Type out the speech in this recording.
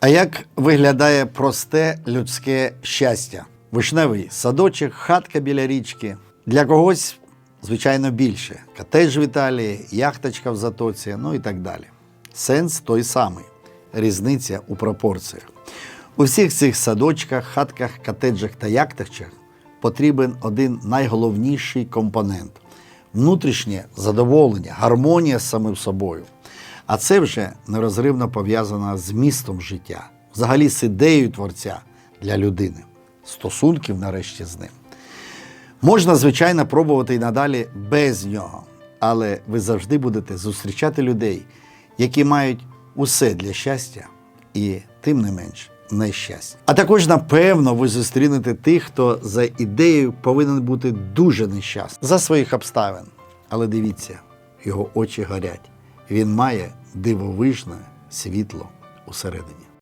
А як виглядає просте людське щастя? Вишневий садочок, хатка біля річки. Для когось, звичайно, більше. Котедж в Італії, яхточка в затоці, ну і так далі. Сенс той самий. Різниця у пропорціях. У всіх цих садочках, хатках, котеджах та яхточках потрібен один найголовніший компонент внутрішнє задоволення, гармонія з самим собою. А це вже нерозривно пов'язано з містом життя, взагалі з ідеєю творця для людини, стосунків нарешті з ним. Можна, звичайно, пробувати і надалі без нього, але ви завжди будете зустрічати людей, які мають усе для щастя і тим не менш нещастя. А також, напевно, ви зустрінете тих, хто за ідеєю повинен бути дуже нещасним за своїх обставин. Але дивіться, його очі горять. Він має дивовижне світло усередині.